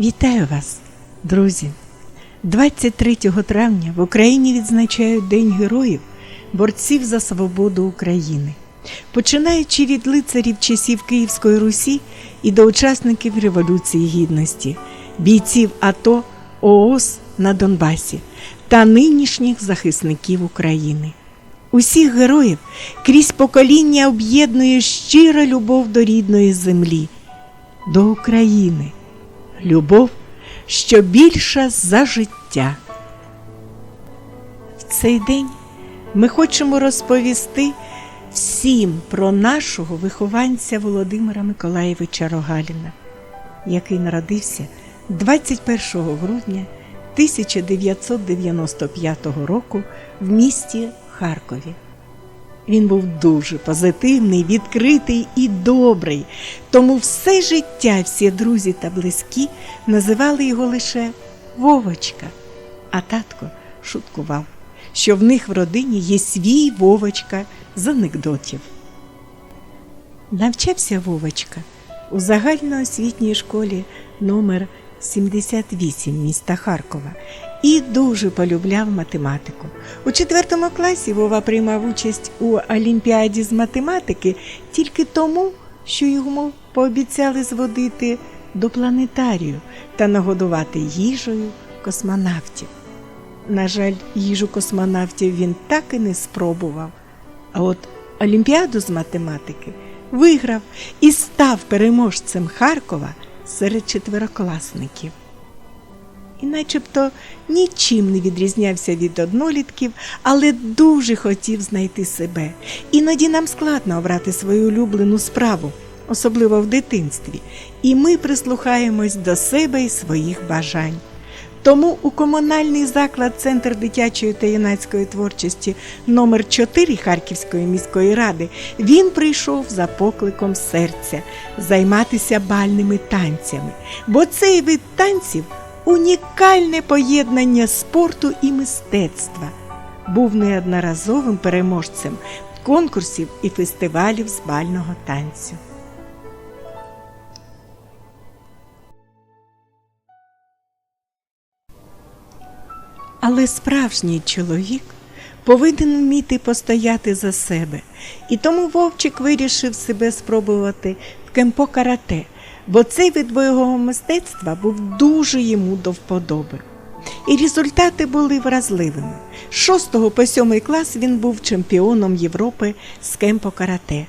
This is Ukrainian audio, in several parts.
Вітаю вас, друзі! 23 травня в Україні відзначають День героїв, борців за свободу України, починаючи від лицарів часів Київської Русі і до учасників Революції Гідності, бійців АТО ООС на Донбасі та нинішніх захисників України. Усіх героїв крізь покоління об'єднує щира любов до рідної землі, до України любов, що більша за життя. В цей день ми хочемо розповісти всім про нашого вихованця Володимира Миколаєвича Рогаліна, який народився 21 грудня 1995 року в місті Харкові. Він був дуже позитивний, відкритий і добрий, тому все життя всі друзі та близькі називали його лише Вовочка, а татко шуткував, що в них в родині є свій Вовочка з анекдотів. Навчався Вовочка у загальноосвітній школі номер 78 міста Харкова і дуже полюбляв математику. У четвертому класі Вова приймав участь у олімпіаді з математики тільки тому, що йому пообіцяли зводити до планетарію та нагодувати їжею космонавтів. На жаль, їжу космонавтів він так і не спробував. А от Олімпіаду з математики виграв і став переможцем Харкова серед четверокласників і начебто нічим не відрізнявся від однолітків, але дуже хотів знайти себе. Іноді нам складно обрати свою улюблену справу, особливо в дитинстві, і ми прислухаємось до себе і своїх бажань. Тому у комунальний заклад Центр дитячої та юнацької творчості номер 4 Харківської міської ради він прийшов за покликом серця займатися бальними танцями, бо цей вид танців унікальне поєднання спорту і мистецтва. Був неодноразовим переможцем конкурсів і фестивалів з бального танцю. Але справжній чоловік повинен вміти постояти за себе, і тому Вовчик вирішив себе спробувати в кемпо карате – бо цей вид бойового мистецтва був дуже йому до вподоби. І результати були вразливими. З 6 по 7 клас він був чемпіоном Європи з кемпо карате.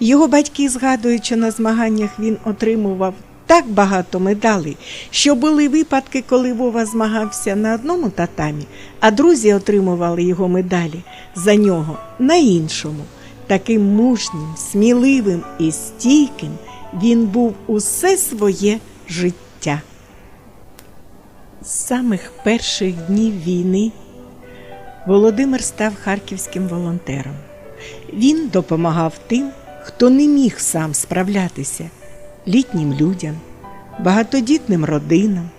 Його батьки, згадуючи на змаганнях, він отримував так багато медалей, що були випадки, коли Вова змагався на одному татамі, а друзі отримували його медалі за нього на іншому. Таким мужнім, сміливим і стійким він був усе своє життя. З самих перших днів війни Володимир став харківським волонтером. Він допомагав тим, хто не міг сам справлятися, літнім людям, багатодітним родинам,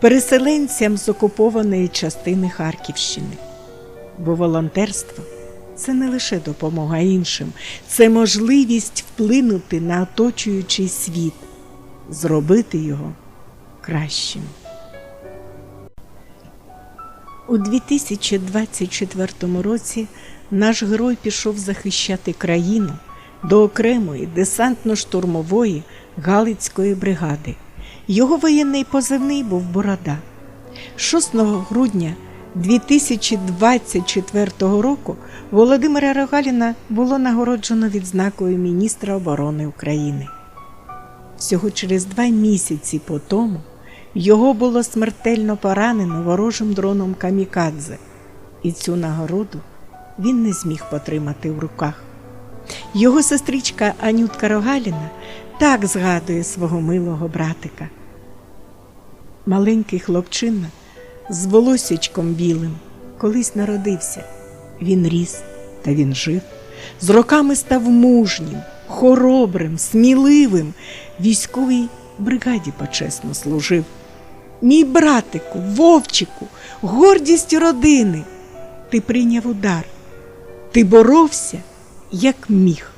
переселенцям з окупованої частини Харківщини. Бо волонтерство це не лише допомога іншим, це можливість вплинути на оточуючий світ, зробити його кращим. У 2024 році наш герой пішов захищати країну до окремої десантно-штурмової Галицької бригади. Його воєнний позивний був Борода. 6 грудня 2024 року Володимира Рогаліна було нагороджено відзнакою міністра оборони України. Всього через два місяці по тому його було смертельно поранено ворожим дроном Камікадзе, і цю нагороду він не зміг потримати в руках. Його сестричка Анютка Рогаліна так згадує свого милого братика. Маленький хлопчина з волосячком білим колись народився. Він ріс та він жив, з роками став мужнім, хоробрим, сміливим, військовій бригаді почесно служив. Мій братику, вовчику, гордість родини. Ти прийняв удар, ти боровся, як міг.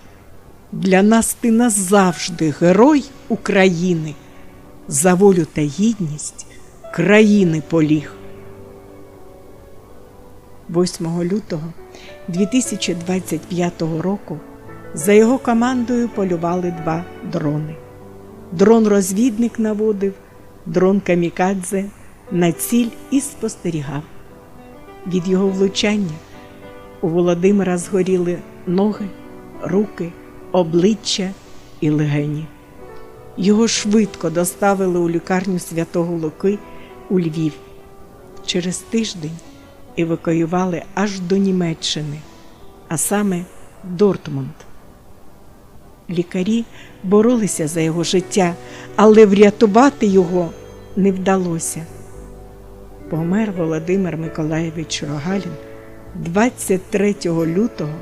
Для нас ти назавжди герой України. за волю та гідність країни поліг. 8 лютого 2025 року за його командою полювали два дрони. Дрон-розвідник наводив, дрон камікадзе на ціль і спостерігав. Від його влучання у Володимира згоріли ноги, руки, обличчя і легені. Його швидко доставили у лікарню Святого Луки у Львів. Через тиждень евакуювали аж до Німеччини, а саме Дортмунд. Лікарі боролися за його життя, але врятувати його не вдалося. Помер Володимир Миколаєвич Рогалін 23 лютого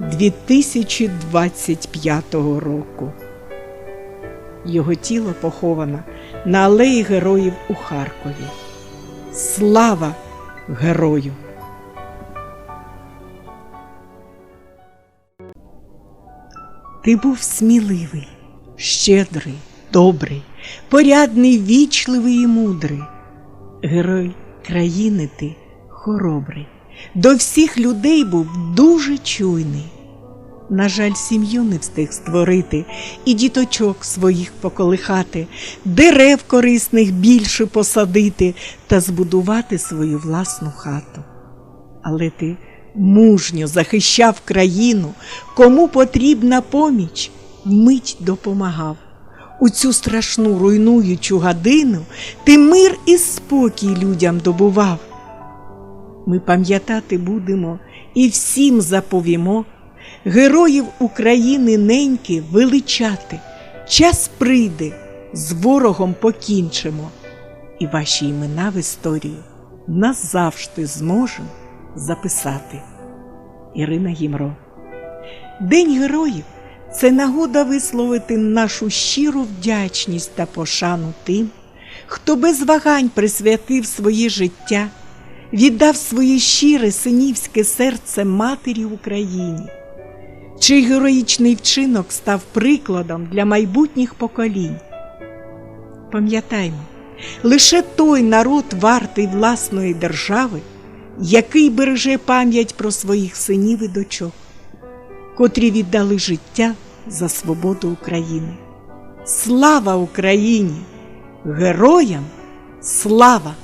2025 року. Його тіло поховано на алеї героїв у Харкові. Слава герою! Ти був сміливий, щедрий, добрий, порядний, вічливий і мудрий. Герой країни ти хоробрий, до всіх людей був дуже чуйний. На жаль, сім'ю не встиг створити і діточок своїх поколихати, дерев корисних більше посадити та збудувати свою власну хату. Але ти мужньо захищав країну, кому потрібна поміч, вмить допомагав. У цю страшну руйнуючу годину ти мир і спокій людям добував. Ми пам'ятати будемо і всім заповімо героїв України неньки величати. Час прийде, з ворогом покінчимо, і ваші імена в історію назавжди зможемо записати. Ірина Гімро. День героїв це нагода висловити нашу щиру вдячність та пошану тим, хто без вагань присвятив своє життя, віддав своє щире синівське серце матері Україні, чий героїчний вчинок став прикладом для майбутніх поколінь. Пам'ятаймо, лише той народ вартий власної держави, який береже пам'ять про своїх синів і дочок, котрі віддали життя за свободу України. Слава Україні! Героям слава!